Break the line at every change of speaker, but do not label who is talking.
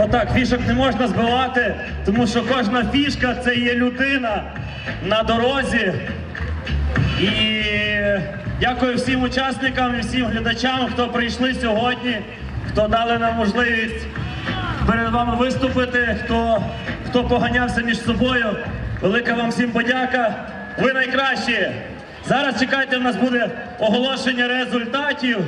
Отак, фішок не можна збивати, тому що кожна фішка це є людина на дорозі. І дякую всім учасникам і всім глядачам, хто прийшли сьогодні, хто дали нам можливість перед вами виступити, хто, хто поганявся між собою. Велика вам всім подяка. Ви найкращі. Зараз чекайте, в нас буде оголошення результатів.